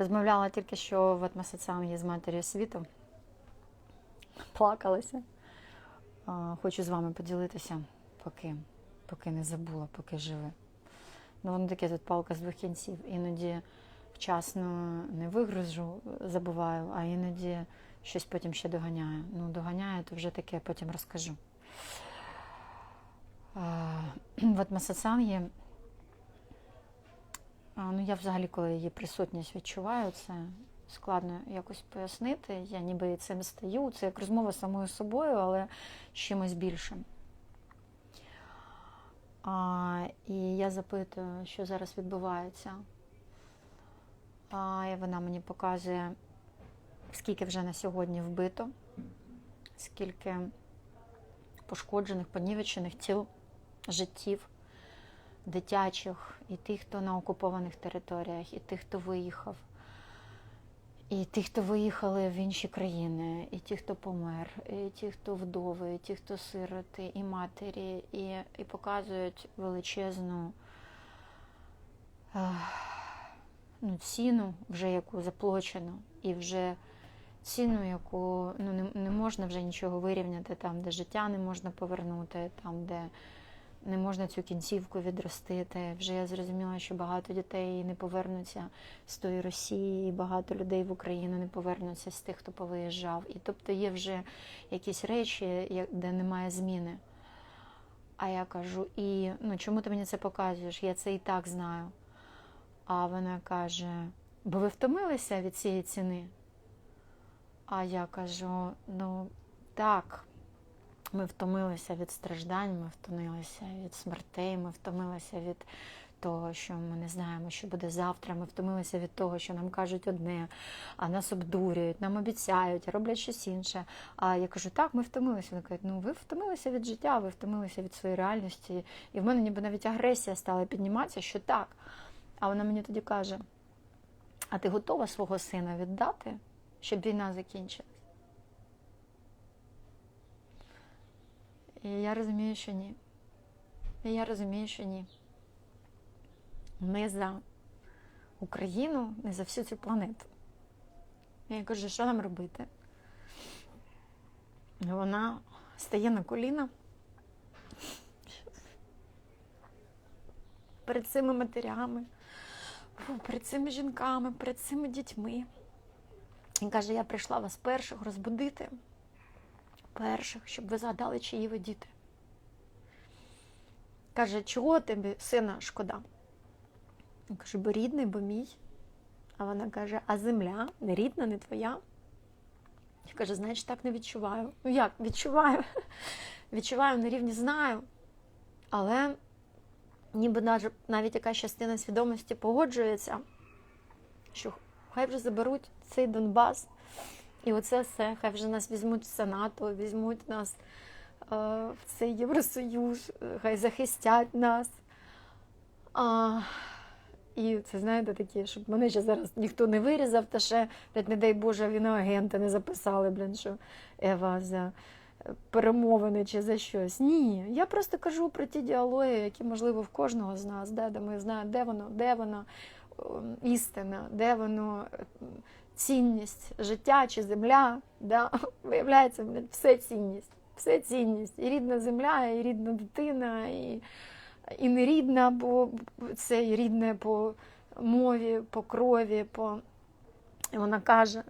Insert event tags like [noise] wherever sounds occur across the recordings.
Розмовляла тільки що в атмосоціумі з матір'ю світу. Плакалася. Хочу з вами поділитися, поки, поки не забула, поки живе. Ну, воно таке тут палка з двох кінців. Іноді вчасно не вигружу, забуваю, а іноді щось потім ще доганяю. Ну, доганяю, то вже таке потім розкажу. [clears throat] В атмосоціумі Ну, я взагалі, коли її присутність відчуваю, це складно якось пояснити. Я ніби цим стаю. Це як розмова самою собою, але з чимось більшим. А, і я запитую, що зараз відбувається. А, і вона мені показує, скільки вже на сьогодні вбито, скільки пошкоджених, понівечених тіл, життів дитячих, і тих, хто на окупованих територіях, і тих, хто виїхав, і тих, хто виїхали в інші країни, і ті, хто помер, і ті, хто вдови, і ті, хто сироти, і матері, і, і показують величезну ну, ціну, вже яку заплачено, і вже ціну, яку ну, не, не можна вже нічого вирівняти, там, де життя не можна повернути, там, де не можна цю кінцівку відростити. Вже я зрозуміла, що багато дітей не повернуться з тої Росії, і багато людей в Україну не повернуться з тих, хто повиїжджав. І тобто є вже якісь речі, де немає зміни. А я кажу, і ну чому ти мені це показуєш? Я це і так знаю. А вона каже: бо ви втомилися від цієї ціни? А я кажу: ну так, ми втомилися від страждань, ми втомилися від смертей, ми втомилися від того, що ми не знаємо, що буде завтра. Ми втомилися від того, що нам кажуть одне, а нас обдурюють, нам обіцяють, роблять щось інше. А я кажу, так, ми втомилися. Вони кажуть, ну ви втомилися від життя, ви втомилися від своєї реальності. І в мене ніби навіть агресія стала підніматися, що так. А вона мені тоді каже: а ти готова свого сина віддати, щоб війна закінчилась? І я розумію, що ні. І я розумію, що ні. Не за Україну, не за всю цю планету. Я кажу, що нам робити? І вона стає на коліна перед цими матерями, перед цими жінками, перед цими дітьми. І каже, я прийшла вас перших розбудити перших, щоб ви згадали, чиї ви діти. Каже, чого тобі, сина, шкода? Я кажу, бо рідний, бо мій. А вона каже, а земля не рідна, не твоя. Я кажу, значить, так не відчуваю. Ну як, відчуваю. [laughs] Відчуваю на рівні знаю. Але ніби навіть, навіть якась частина свідомості погоджується, що хай вже заберуть цей Донбас. І оце все, хай вже нас візьмуть в Сенату, візьмуть нас е, в цей Євросоюз, хай захистять нас. А, і це, знаєте, такі, щоб мене ще зараз ніхто не вирізав, та ще, блядь, не дай Боже, агента не записали, блін, що Ева за перемовини чи за щось. Ні, я просто кажу про ті діалоги, які, можливо, в кожного з нас, да, де ми знаємо, де воно, де воно істина, де воно е, цінність життя чи земля. Да? [laughs] Виявляється, все цінність. Все цінність. І рідна земля, і рідна дитина, і, і не рідна, бо це і рідне по мові, по крові. По... Вона каже,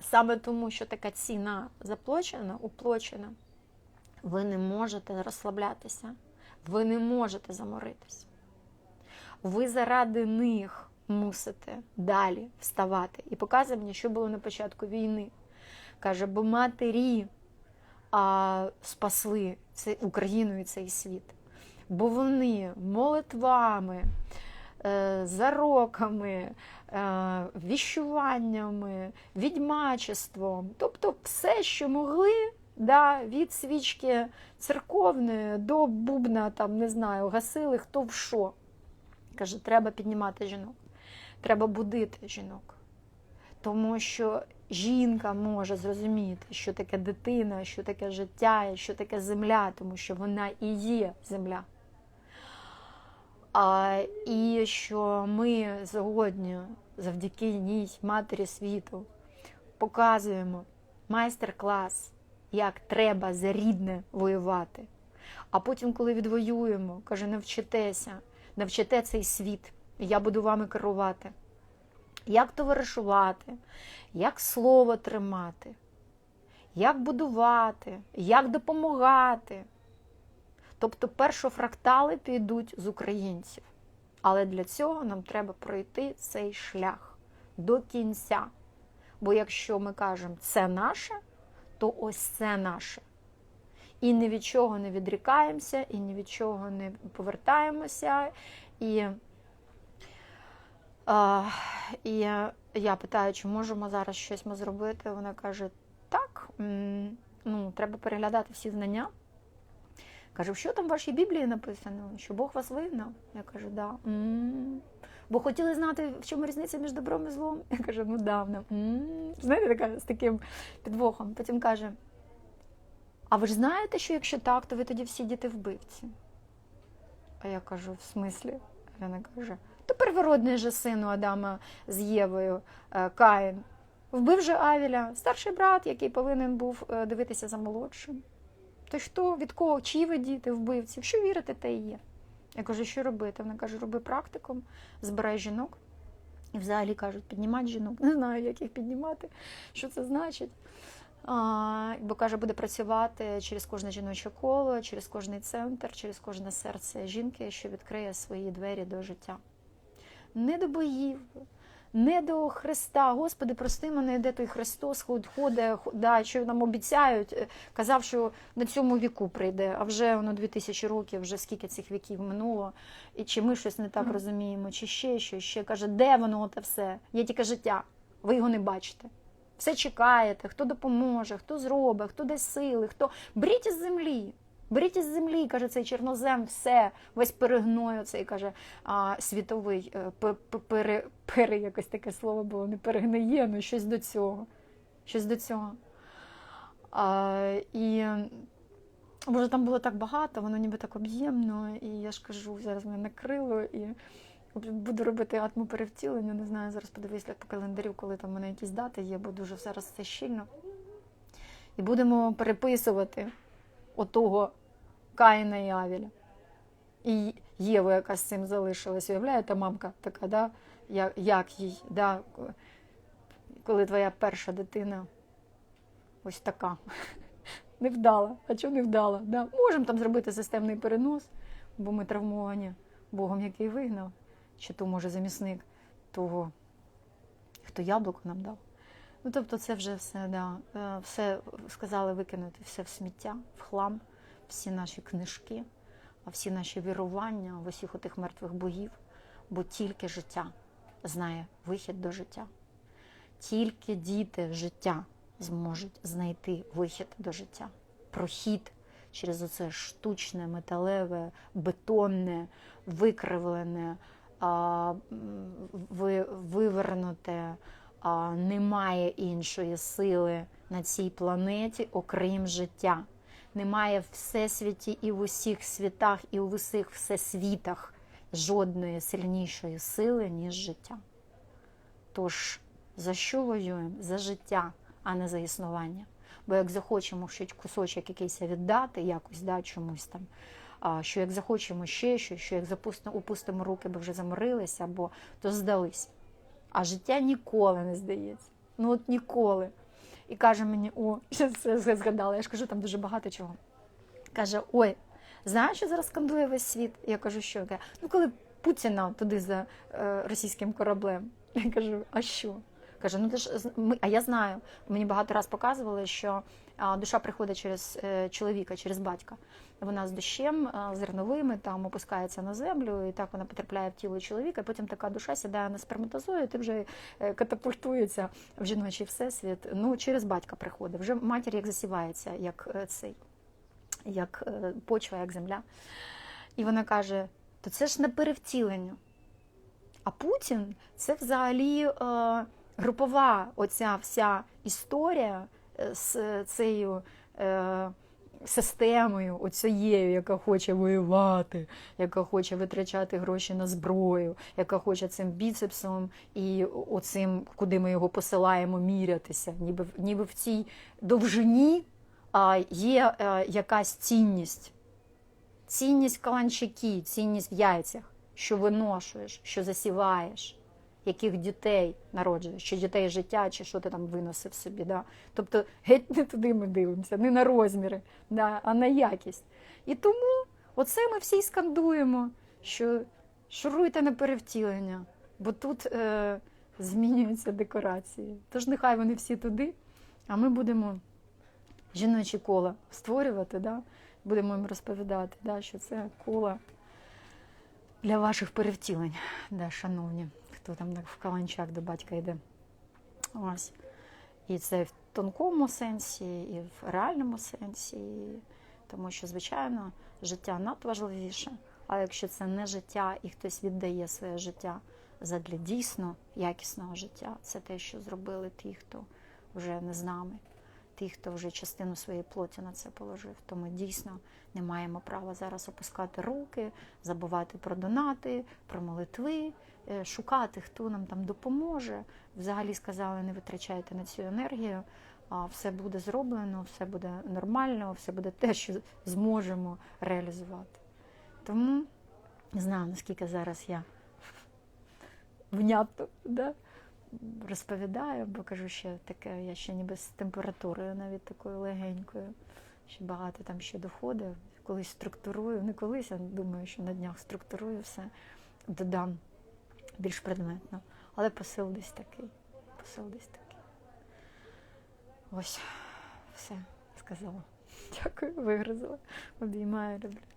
саме тому, що така ціна заплачена, уплочена, ви не можете розслаблятися, ви не можете заморитися. Ви заради них мусите далі вставати. І показує мені, що було на початку війни. Каже, бо матері а, спасли це, Україну і цей світ. Бо вони молитвами, е, зароками, е, віщуваннями, відьмачеством, тобто все, що могли, да, від свічки церковної до бубна, там, не знаю, гасили хто в що. Каже, треба піднімати жінок, треба будити жінок. Тому що жінка може зрозуміти, що таке дитина, що таке життя, що таке земля, тому що вона і є земля. А, І що ми сьогодні, завдяки ній, матері світу, показуємо майстер-клас, як треба за рідне воювати. А потім, коли відвоюємо, каже, навчитеся, навчите цей світ, я буду вами керувати. Як товаришувати, як слово тримати, як будувати, як допомагати. Тобто першофрактали підуть з українців. Але для цього нам треба пройти цей шлях до кінця. Бо якщо ми кажемо це наше, то ось це наше. І ні від чого не відрікаємося, і ні від чого не повертаємося. І, і я питаю, чи можемо зараз щось ми зробити. Вона каже: так, ну, треба переглядати всі знання. Каже, що там в вашій Біблії написано? Що Бог вас вигнав? Я кажу, да. Бо хотіли знати, в чому різниця між добром і злом. Я кажу, ну да, вона. М-м. Знаєте, така з таким підвохом. Потім каже: А ви ж знаєте, що якщо так, то ви тоді всі діти вбивці? А я кажу, в смислі? Вона каже, то первородний же сину Адама з Євою е, Каїн. Вбив же Авіля, старший брат, який повинен був е, дивитися за молодшим. То що, від кого, чиї ви діти, вбивців? Що вірите, те і є. Я кажу, що робити? Вона каже, роби практикум, збирай жінок. І взагалі кажуть, піднімати жінок. Не знаю, як їх піднімати, що це значить. А, Бо каже, буде працювати через кожне жіноче коло, через кожний центр, через кожне серце жінки, що відкриє свої двері до життя. Не до боїв, не до Христа. Господи, прости мене, де той Христос ходить, да, що нам обіцяють. Е, Казав, що на цьому віку прийде, а вже воно 2000 років, вже скільки цих віків минуло. І чи ми щось не так розуміємо, чи ще щось. Ще каже, де воно те все? Є тільки життя, ви його не бачите. Все чекаєте, хто допоможе, хто зробить, хто дасть сили, хто беріть із землі. Беріть із землі, каже цей чорнозем, все, весь перегною, цей каже а, світовий е, пере, пере, якось таке слово було, не перегниє, ну щось до цього. Щось до цього. А, І Боже, там було так багато, воно ніби так об'ємно, і я ж кажу, зараз мене накрило і буду робити атмоперевтілення, не знаю, зараз подивлюсь по календарю, коли там в мене якісь дати є, бо дуже зараз це щільно. І будемо переписувати отого Каїна і Авіля. І Єва, яка з цим залишилась, уявляєте, мамка така, да? як як їй, да? коли твоя перша дитина ось така. [laughs] Не вдала. А чого не вдала? Да? Можемо там зробити системний перенос, бо ми травмовані Богом, який вигнав, чи то, може, замісник того, хто яблуко нам дав. Ну, тобто, це вже все, да, е, все сказали викинути, все в сміття, в хлам всі наші книжки, всі наші вірування в усіх отих мертвих богів, бо тільки життя знає вихід до життя. Тільки діти життя зможуть знайти вихід до життя, прохід через оце штучне, металеве, бетонне, викривлене, вивернуте. Немає іншої сили на цій планеті, окрім життя немає в всесвіті і в усіх світах, і в усіх всесвітах жодної сильнішої сили, ніж життя. Тож, за що воюємо? За життя, а не за існування. Бо як захочемо щось кусочок якийсь віддати, якось да, чомусь там, що як захочемо ще щось, що як запустимо, опустимо руки, бо вже заморилися, або то здались. А життя ніколи не здається. Ну от ніколи і каже мені: о, [laughs] це згадала. Я ж кажу, там дуже багато чого. Каже: Ой, знаєш, що зараз скандує весь світ? Я кажу, що ну коли Путіна туди за е, російським кораблем. Я кажу, а що? Каже, ну ти ж а я знаю. Мені багато раз показували, що душа приходить через е, чоловіка, через батька. Вона з дощем, зерновими там опускається на землю, і так вона потрапляє в тіло чоловіка. і Потім така душа сідає на сперматозою, і вже е, катапультується в жіночий всесвіт. Ну через батька приходить. Вже матір як засівається, як е, цей, як почва, як земля. І вона каже: то це ж не перевтілення. А Путін це взагалі. Е, групова оця вся історія е, з цією е, системою, оцією, яка хоче воювати, яка хоче витрачати гроші на зброю, яка хоче цим біцепсом і оцим, куди ми його посилаємо, мірятися. Ніби, ніби в цій довжині є е, якась цінність. Цінність в каланчакі, цінність в яйцях, що виношуєш, що засіваєш, яких дітей народжуєш, чи дітей життя, чи що ти там виносив собі. Да? Тобто геть не туди ми дивимося, не на розміри, да? а на якість. І тому оце ми всі скандуємо, що шуруйте на перевтілення, бо тут е, змінюються декорації. Тож нехай вони всі туди, а ми будемо жіночі кола створювати, да? будемо їм розповідати, да, що це кола для ваших перевтілень, да, шановні, хто там в каланчак до батька йде. Ось. І це в тонкому сенсі, і в реальному сенсі, тому що, звичайно, життя надважливіше. А якщо це не життя, і хтось віддає своє життя задля дійсно якісного життя, це те, що зробили ті, хто вже не з нами, ті, хто вже частину своєї плоті на це положив. То ми дійсно не маємо права зараз опускати руки, забувати про донати, про молитви, е, шукати, хто нам там допоможе. Взагалі сказали, не витрачайте на цю енергію. а Все буде зроблено, все буде нормально, все буде те, що зможемо реалізувати. Тому не знаю, наскільки зараз я внятно да? Розповідаю, бо кажу, що таке, я ще ніби з температурою, навіть такою легенькою. Ще багато там ще доходить. Колись структурую, не колись, а думаю, що на днях структурую все, додам більш предметно. Але посил десь такий. Посил десь такий. Ось, все сказала. Дякую, вигрузила. Обіймаю, люблю.